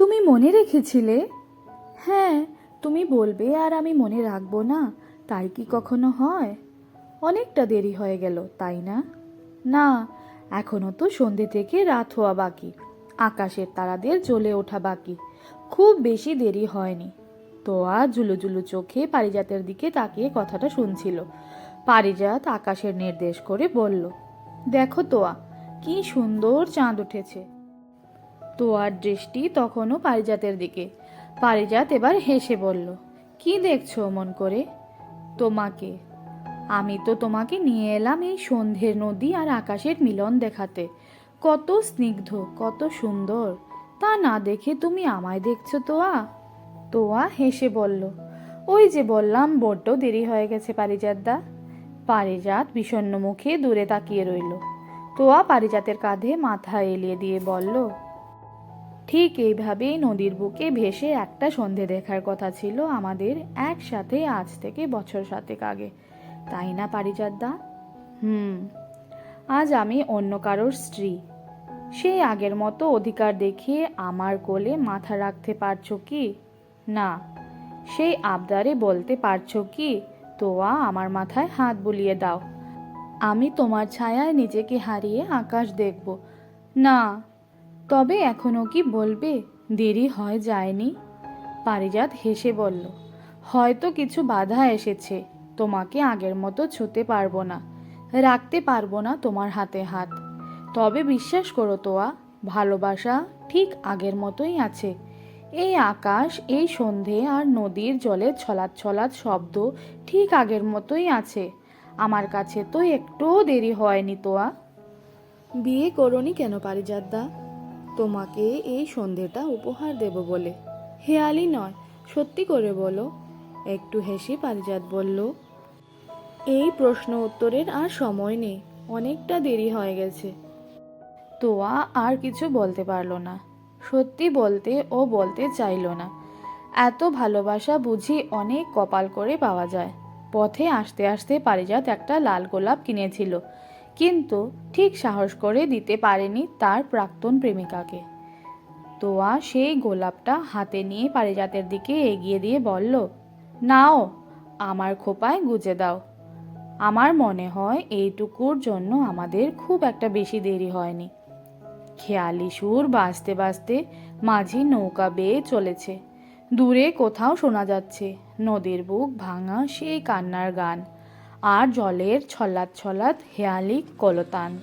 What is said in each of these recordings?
তুমি মনে রেখেছিলে? হ্যাঁ তুমি বলবে আর আমি মনে রাখব না। তাই কি কখনো হয়? অনেকটা দেরি হয়ে গেল, তাই না? না, এখনও তো সন্ধে থেকে রাত হওয়া বাকি। আকাশের তারাদের জ্বলে ওঠা বাকি। খুব বেশি দেরি হয়নি। তোয়া জুলু চোখে পারিজাতের দিকে তাকিয়ে কথাটা শুনছিল। পারিজাত আকাশের নির্দেশ করে বলল, দেখো তোয়া, কি সুন্দর চাঁদ উঠেছে। তোয়ার দৃষ্টি তখনও পারিজাতের দিকে। পারিজাত এবার হেসে বলল, কি দেখছ মন করে? তোমাকে। আমি তো তোমাকে নিয়ে এলাম এই সন্ধ্যের নদী আর আকাশের মিলন দেখাতে। কত স্নিগ্ধ, কত সুন্দর। তা না দেখে তুমি আমায় দেখছ তোয়া? তোয়া হেসে বলল, ওই যে বললাম, বড্ড দেরি হয়ে গেছে পারিজাতদা। পারিজাত বিষণ্ণ মুখে দূরে তাকিয়ে রইল। তোয়া পারিজাতের কাঁধে মাথা এলিয়ে দিয়ে বলল ঠিক এইভাবেই নদীর বুকে ভেসে একটা সন্ধে দেখার কথা ছিল আমাদের একসাথে আজ থেকে বছর সাতেক আগে। তাই না, পারিজাতদা? হুম, আজ আমি অন্য কারোর স্ত্রী। সেই আগের মতো অধিকার দেখিয়ে আমার কোলে মাথা রাখতে পারছ কি? না, সেই আবদারে বলতে পারছ কি? তোয়া, আমার মাথায় হাত বুলিয়ে দাও। আমি তোমার ছায়ায় নিজেকে হারিয়ে আকাশ দেখব। না তবে এখনও কি বলবে? দেরি হয় যায়নি। পারিজাত হেসে বলল, হয়তো কিছু বাধা এসেছে। তোমাকে আগের মতো ছুতে পারব না। রাখতে পারব না তোমার হাতে হাত। তবে বিশ্বাস করো তোয়া, ভালোবাসা ঠিক আগের মতোই আছে। এই আকাশ, এই সন্ধে আর নদীর জলে ছলাৎ ছলাৎ শব্দ ঠিক আগের মতোই আছে। আমার কাছে তো একটুও দেরি হয়নি তোয়া। বিয়ে করনি কেন পারিজাতদা তোমাকে এই সন্ধেটা উপহার দেব বলে। হেয়ালি নয়, সত্যি করে বলো। একটু হেসে পারিজাত বলল, এই প্রশ্ন উত্তরের আর সময় নেই, অনেকটা দেরি হয়ে গেছে। তোয়া আর কিছু বলতে পারল না। সত্যি বলতে ও বলতে চাইলো না। এত ভালোবাসা বুঝি অনেক কপাল করে পাওয়া যায়। পথে আসতে আসতে পারিজাত একটা লাল গোলাপ কিনেছিল। কিন্তু ঠিক সাহস করে দিতে পারেনি তার প্রাক্তন প্রেমিকাকে। তোয়া সেই গোলাপটা হাতে নিয়ে পারিজাতের দিকে এগিয়ে দিয়ে বলল, নাও, আমার খোপায় গুজে দাও। আমার মনে হয় এইটুকুর জন্য আমাদের খুব একটা বেশি দেরি হয়নি। খেয়ালি সুর বাজতে বাজতে মাঝি নৌকা বেয়ে চলেছে। দূরে কোথাও শোনা যাচ্ছে, নদীর বুক ভাঙা সেই কান্নার গান। আর জলের ছলাৎ ছলাৎ হেয়ালি, কলতান।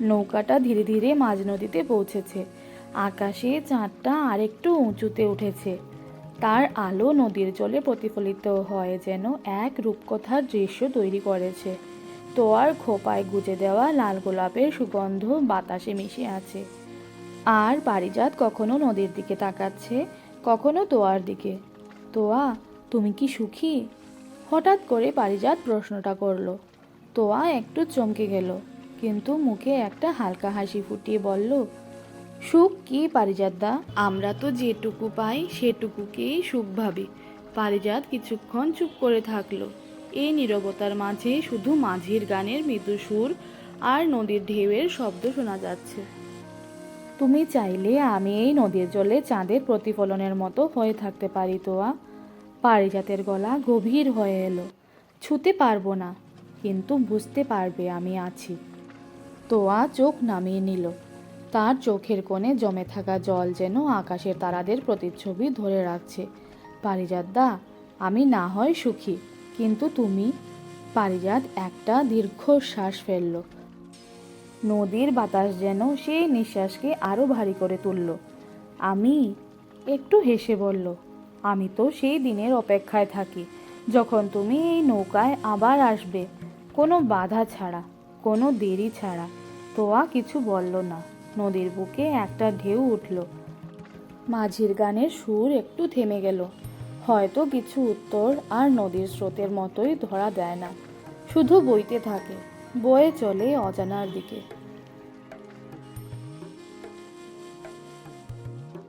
নৌকাটা ধীরে ধীরে মাঝ নদীতে পৌঁছেছে। আকাশে চাঁদটা আরেকটু উঁচুতে উঠেছে। তার আলো নদীর জলে প্রতিফলিত হয় যেন এক রূপকথার দৃশ্য তৈরি করেছে। তোয়ার খোপায় গুজে দেওয়া লাল গোলাপের সুগন্ধ বাতাসে মিশে আছে। আর পারিজাত কখনো নদীর দিকে তাকাচ্ছে, কখনো তোয়ার দিকে। তোয়া, তুমি কি সুখী? হঠাৎ করে পারিজাত প্রশ্নটা করল। তোয়া একটু চমকে গেল, কিন্তু মুখে একটা হালকা হাসি ফুটিয়ে বলল, সুখ কি পারিজাতদা আমরা তো যেটুকু পাই সেটুকুকেই সুখ ভাবি। পারিজাত কিছুক্ষণ চুপ করে থাকল। এই নীরবতার মাঝে শুধু মাঝির গানের মৃদু সুর আর নদীর ঢেউয়ের শব্দ শোনা যাচ্ছে। তুমি চাইলে আমি এই নদীর জলে চাঁদের প্রতিফলনের মতো হয়ে থাকতে পারি, তোয়া। পারিজাতের গলা গভীর হয়ে এলো। ছুতে পারব না, কিন্তু বুঝতে পারবে আমি আছি। তোয়া চোখ নামিয়ে নিল। তার চোখের কোণে জমে থাকা জল যেন আকাশের তারাদের প্রতিচ্ছবি ধরে রাখছে। পারিজাতদা আমি না হয় সুখী, কিন্তু তুমি? পারিজাত একটা দীর্ঘশ্বাস ফেলল। নদীর বাতাস যেন সেই নিঃশ্বাসকে আরও ভারী করে তুলল। আমি একটু হেসে বলল আমি তো সেই দিনের অপেক্ষায় থাকি, যখন তুমি এই নৌকায় আবার আসবে। কোনো বাধা ছাড়া, কোনো দেরি ছাড়া। তোয়া কিছু বলল না। নদীর বুকে একটা ঢেউ উঠল। মাঝির গানের সুর একটু থেমে গেল। হয়তো কিছু উত্তর আর নদীর স্রোতের মতোই ধরা দেয় না। শুধু বইতে থাকে। বয়ে চলে অজানার দিকে।